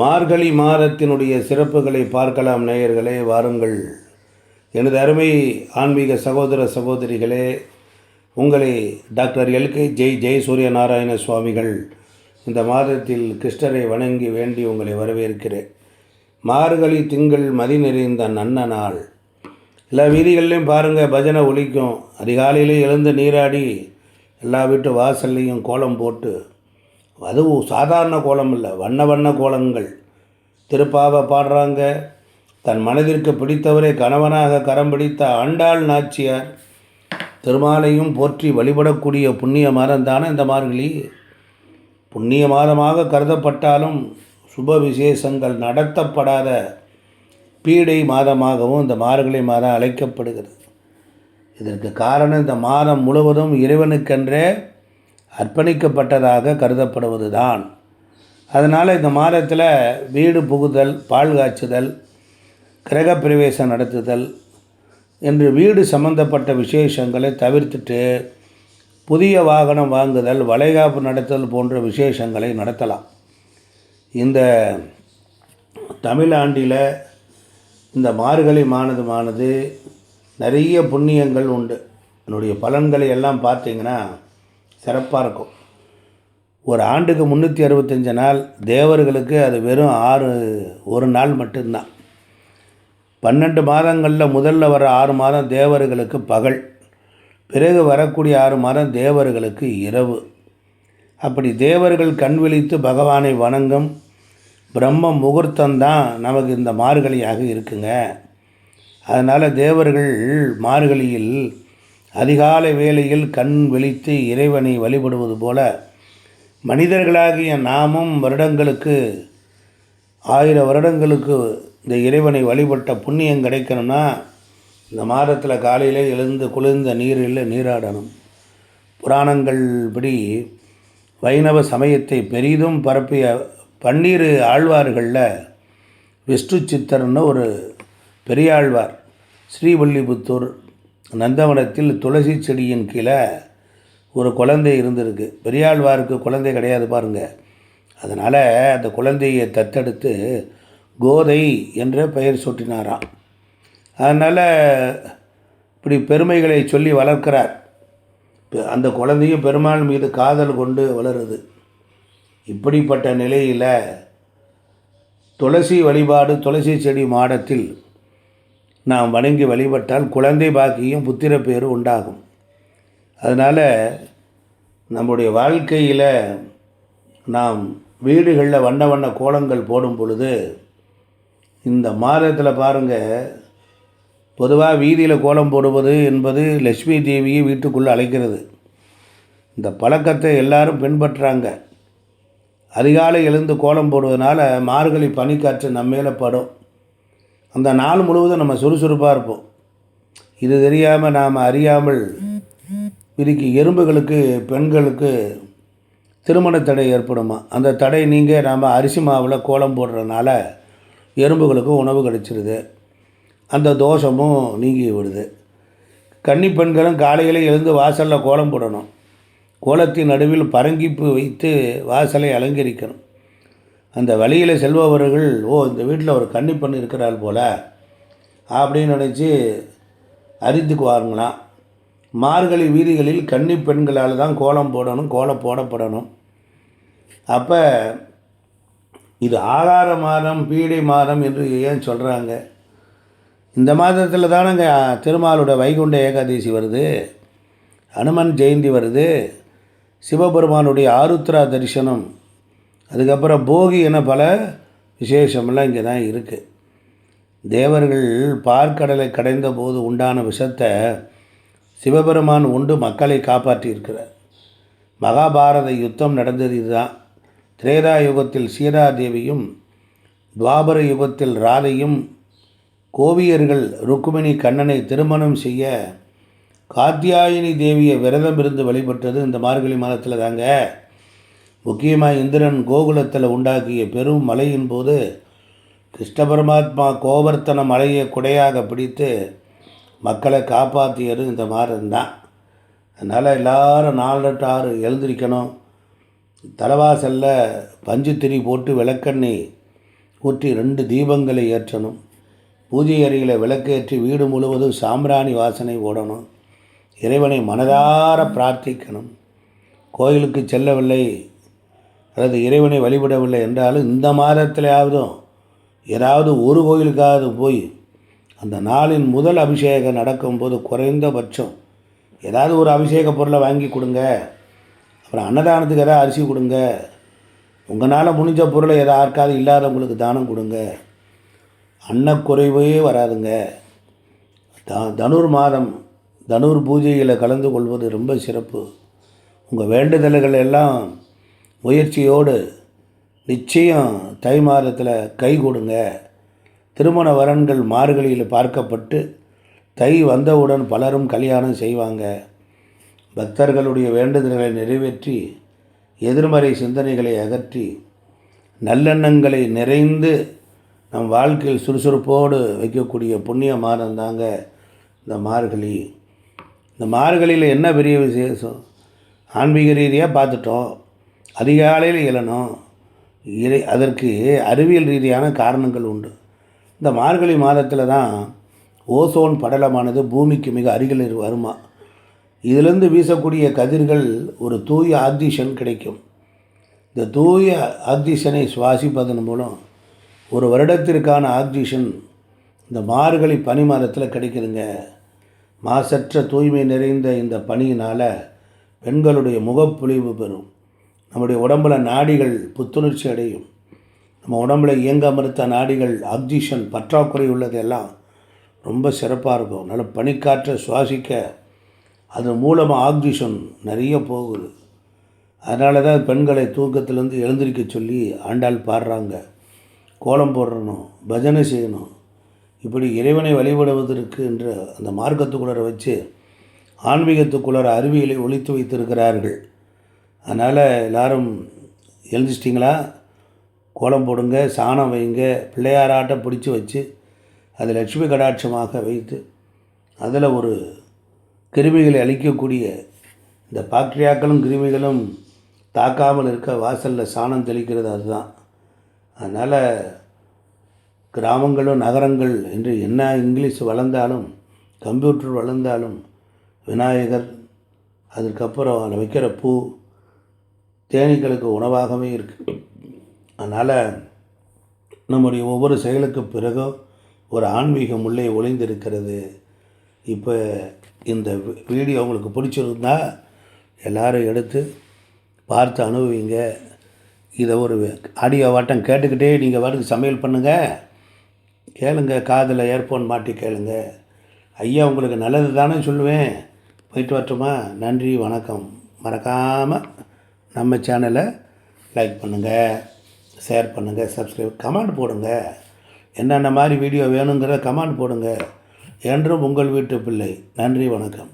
மார்கழி மாதத்தினுடைய சிறப்புகளை பார்க்கலாம் நேயர்களே வாருங்கள். எனது அருமை ஆன்மீக சகோதர சகோதரிகளே உங்களை டாக்டர் எல்கே ஜெய் ஜெய் சூரிய நாராயண சுவாமிகள் இந்த மாதத்தில் கிருஷ்ணரை வணங்கி வேண்டி உங்களை வரவேற்கிறேன். மார்கழி திங்கள் மதி நிறைந்த நன்ன நாள் எல்லா வீதிகள்லையும் பாருங்கள் பஜனை ஒழிக்கும் அதிகாலையிலே எழுந்து நீராடி எல்லா வீட்டு வாசல்லையும் கோலம் போட்டு அதுவும் சாதாரண கோலம் இல்லை வண்ண வண்ண கோலங்கள். திருப்பாவை பாடுறாங்க. தன் மனதிற்கு பிடித்தவரை கணவனாக கரம் பிடித்த ஆண்டாள் நாச்சியார் திருமாலையும் போற்றி வழிபடக்கூடிய புண்ணிய மாதம் தானே இந்த மார்கழி? புண்ணிய மாதமாக கருதப்பட்டாலும் சுப விசேஷங்கள் நடத்தப்படாத பீடை மாதமாகவும் இந்த மார்கழி மாதம் அழைக்கப்படுகிறது. இதற்கு காரணம் இந்த மாதம் முழுவதும் இறைவனுக்கென்றே அர்ப்பணிக்கப்பட்டதாக கருதப்படுவது தான் அதனால் இந்த மாதத்தில் வீடு புகுதல் பால் காய்ச்சுதல் கிரகப்பிரவேசம் நடத்துதல் என்று வீடு சம்பந்தப்பட்ட விசேஷங்களை தவிர்த்துட்டு புதிய வாகனம் வாங்குதல் வளைகாப்பு நடத்தல் போன்ற விசேஷங்களை நடத்தலாம். இந்த தமிழாண்டில் இந்த மார்கழி மானதுமானது நிறைய புண்ணியங்கள் உண்டு. என்னுடைய பலன்களை எல்லாம் பார்த்தீங்கன்னா சிறப்பாக இருக்கும். ஒரு ஆண்டுக்கு முந்நூற்றி அறுபத்தஞ்சு நாள் தேவர்களுக்கு அது வெறும் ஆறு ஒரு நாள் மட்டும்தான். பன்னெண்டு மாதங்களில் முதல்ல வர ஆறு மாதம் தேவர்களுக்கு பகல் பிறகு வரக்கூடிய ஆறு மாதம் தேவர்களுக்கு இரவு. அப்படி தேவர்கள் கண் விழித்து பகவானை வணங்கும் பிரம்ம முகூர்த்தம்தான் நமக்கு இந்த மார்கழியாக இருக்குங்க. அதனால் தேவர்கள் மார்கழியில் அதிகாலை வேளையில் கண் விழித்து இறைவனை வழிபடுவது போல மனிதர்களாகிய நாமும் வருடங்களுக்கு ஆயிரம் வருடங்களுக்கு இந்த இறைவனை வழிபட்ட புண்ணியம் கிடைக்கணும்னா இந்த மாதத்தில் காலையில் எழுந்து குளிர்ந்த நீரில் நீராடணும். புராணங்கள் படி வைணவ சமயத்தை பெரிதும் பரப்பிய பன்னீர் ஆழ்வார்களில் விஷ்ணு சித்தர்னு ஒரு பெரியாழ்வார் ஸ்ரீவல்லிபுத்தூர் நந்தவனத்தில் துளசி செடியின் கீழே ஒரு குழந்தை இருந்திருக்கு. பெரியாழ்வாருக்கு குழந்தை கிடையாது பாருங்கள் அதனால் அந்த குழந்தையை தத்தெடுத்து கோதை என்ற பெயர் சூட்டினாராம். அதனால் இப்படி பெருமைகளை சொல்லி வளர்க்கிறார். அந்த குழந்தையும் பெருமாள் மீது காதல் கொண்டு வளருது. இப்படிப்பட்ட நிலையில் துளசி வழிபாடு துளசி செடி மாடத்தில் நாம் வணங்கி வழிபட்டால் குழந்தை பாக்கியும் புத்திர பேரும் உண்டாகும். அதனால் நம்முடைய வாழ்க்கையில் நாம் வீடுகளில் வண்ண வண்ண கோலங்கள் போடும் பொழுது இந்த மாதத்தில் பாருங்கள் பொதுவாக வீதியில் கோலம் போடுவது என்பது லட்சுமி தேவியை வீட்டுக்குள்ளே அழைக்கிறது. இந்த பழக்கத்தை எல்லாரும் பின்பற்றுறாங்க அதிகாலை எழுந்து கோலம் போடுவதனால மார்கழி பனிக்காற்று நம்ம மேலே படும். அந்த நாள் முழுவதும் நம்ம சுறுசுறுப்பாக இருப்போம். இது தெரியாமல் நாம் அறியாமல் இதுக்கு எறும்புகளுக்கு பெண்களுக்கு திருமண தடை ஏற்படுமா? அந்த தடை நீங்கள் நாம் அரிசி மாவில் கோலம் போடுறதுனால எறும்புகளுக்கு உணவு கிடச்சிருது. அந்த தோஷமும் நீங்கி விடுது. கன்னி பெண்களும் காலையில் எழுந்து வாசலில் கோலம் போடணும். கோலத்தின் நடுவில் பரங்கிப்பு வைத்து வாசலை அலங்கரிக்கணும். அந்த வழியில் செல்பவர்கள் ஓ இந்த வீட்டில் ஒரு கன்னி பெண் இருக்கிறாள் போல அப்படின்னு நினச்சி அறிந்துக்குவாருங்களாம் மார்கழி வீதிகளில் கன்னி பெண்களால் தான் கோலம் போடணும் கோலம் போடப்படணும். அப்போ இது ஆகார மாதம் பீடை மாதம் என்று ஏன் சொல்கிறாங்க இந்த மாதத்தில் தானங்க திருமாலோட வைகுண்ட ஏகாதசி வருது ஹனுமன் ஜெயந்தி வருது சிவபெருமானுடைய ஆருத்ரா தரிசனம் அதுக்கப்புறம் போகி என பல விசேஷமெல்லாம் இங்கே தான் இருக்குது தேவர்கள் பார்க்கடலை கடைந்த போது உண்டான விஷத்தை சிவபெருமான் உண்டு மக்களை காப்பாற்றியிருக்கிறார் மகாபாரத யுத்தம் நடந்தது இதுதான். திரேதா யுகத்தில் சீதாதேவியும் துவாபர யுகத்தில் ராதையும் கோவியர்கள் ருக்குமிணி கண்ணனை திருமணம் செய்ய காத்தியாயினி தேவியை விரதம் இருந்து வழிபட்டது இந்த மார்கழி மாதத்தில் தாங்க. முக்கியமாக இந்திரன் கோகுலத்தில் உண்டாக்கிய பெரும் மலையின் போது கிருஷ்ண பரமாத்மா கோவர்த்தன மலையை குடையாக பிடித்து மக்களை காப்பாற்றியது இந்த மாதிரி தான் அதனால் எல்லாரும் நாலு டு ஆறு எழுந்திரிக்கணும். தலைவாசலில் பஞ்சு திரி போட்டு விளக்கண்ணி ஊற்றி ரெண்டு தீபங்களை ஏற்றணும். பூஜை அறையில் விளக்கேற்றி வீடு முழுவதும் சாம்பிராணி வாசனை ஓடணும். இறைவனை மனதார பிரார்த்திக்கணும். கோயிலுக்கு செல்லவில்லை அல்லது இறைவனை வழிபடவில்லை என்றாலும் இந்த மாதத்திலேயாவதும் ஏதாவது ஒரு கோயிலுக்காவது போய் அந்த நாளின் முதல் அபிஷேகம் நடக்கும்போது குறைந்தபட்சம் ஏதாவது ஒரு அபிஷேக பொருளை வாங்கி கொடுங்க. அப்புறம் அன்னதானத்துக்கு ஏதாவது அரிசி கொடுங்க. உங்களால் முடிஞ்ச பொருளை எதாவது யாருக்காவது இல்லாதவங்களுக்கு தானம் கொடுங்க. அன்னக்குறைவே வராதுங்க. த தனுர் மாதம் தனுர் பூஜையில் கலந்து கொள்வது ரொம்ப சிறப்பு. உங்கள் வேண்டுதல்கள் எல்லாம் முயற்சியோடு நிச்சயம் தை மாதத்தில் கை கொடுங்க. திருமண வரன்கள் மார்கழியில் பார்க்கப்பட்டு தை வந்தவுடன் பலரும் கல்யாணம் செய்வாங்க. பக்தர்களுடைய வேண்டுதல்களை நிறைவேற்றி எதிர்மறை சிந்தனைகளை அகற்றி நல்லெண்ணங்களை நிறைந்து நம் வாழ்க்கையில் சுறுசுறுப்போடு வைக்கக்கூடிய புண்ணிய மாதம் தாங்க இந்த மார்கழி. இந்த மார்கழியில் என்ன பெரிய விசேஷம்? ஆன்மீக ரீதியாக பார்த்துட்டோம். அதிகாலையில் இயலணும் இறை அதற்கு அறிவியல் ரீதியான காரணங்கள் உண்டு. இந்த மார்கழி மாதத்தில் தான் ஓசோன் படலமானது பூமிக்கு மிக அருகில் வருமா? இதிலிருந்து வீசக்கூடிய கதிர்கள் ஒரு தூய ஆக்சிஜன் கிடைக்கும். இந்த தூய ஆக்சிஜனை சுவாசிப்பதன் மூலம் ஒரு வருடத்திற்கான ஆக்சிஜன் இந்த மார்கழி பனி மாதத்தில் கிடைக்குதுங்க. மாசற்ற தூய்மை நிறைந்த இந்த பனியினால் பெண்களுடைய முகப்பொழிவு பெறும். நம்முடைய உடம்புல நாடிகள் புத்துணர்ச்சி அடையும். நம்ம உடம்புல இயங்க மறுத்த நாடிகள் ஆக்சிஜன் பற்றாக்குறை உள்ளதெல்லாம் ரொம்ப சிறப்பாக இருக்கும். நல்ல பனிக்காற்றை சுவாசிக்க அது மூலமாக ஆக்சிஜன் நிறைய போகுது. அதனால தான் பெண்களை தூக்கத்திலேருந்து எழுந்திருக்க சொல்லி ஆண்டாள் பாடுறாங்க. கோலம் போடணும் பஜனை செய்யணும். இப்படி இறைவனை வழிபடுவதற்கு என்ற அந்த மார்க்கத்துக்குள்ளரை வச்சு ஆன்மீகத்துக்குள்ளார அறிவியலை ஒழித்து வைத்திருக்கிறார்கள். அதனால் எல்லாரும் எழுந்திச்சிட்டிங்களா கோலம் போடுங்க சாணம் வைங்க பிள்ளையாராட்டம் பிடிச்சி வச்சு அது லட்சுமி கடாட்சமாக வைத்து அதில் ஒரு கிருமிகளை அழிக்கக்கூடிய இந்த பாக்டீரியாக்களும் கிருமிகளும் தாக்காமல் இருக்க வாசலில் சாணம் தெளிக்கிறது அதுதான். அதனால் கிராமங்களும் நகரங்கள் என்று என்ன இங்கிலீஷ் வளர்ந்தாலும் கம்ப்யூட்டர் வளர்ந்தாலும் விநாயகர் அதுக்கப்புறம் அதில் வைக்கிற பூ தேனீக்களுக்கு உணவாகவே இருக்குது அதனால் நம்முடைய ஒவ்வொரு செயலுக்கு பிறகும் ஒரு ஆன்மீகம் உள்ளே ஒளிந்திருக்கிறது. இப்போ இந்த வீடியோ உங்களுக்கு பிடிச்சிருந்தா எல்லாரும் எடுத்து பார்த்து அனுபவிங்க இதை ஒரு ஆடியோ வாட்டம் கேட்டுக்கிட்டே நீங்கள் வாட்டுக்கு சமையல் பண்ணுங்கள் கேளுங்க காதில் ஏர்ஃபோன் மாட்டி கேளுங்க. ஐயா உங்களுக்கு நல்லது தானே சொல்லுவேன். போயிட்டு வரட்டுமா? நன்றி வணக்கம். மறக்காமல் நம்ம சேனலை லைக் பண்ணுங்கள் ஷேர் பண்ணுங்கள் சப்ஸ்கிரைப் கமெண்ட் போடுங்க. என்னென்ன மாதிரி வீடியோ வேணுங்கிற கமெண்ட் போடுங்க. என்றும் உங்கள் வீட்டு பிள்ளை. நன்றி வணக்கம்.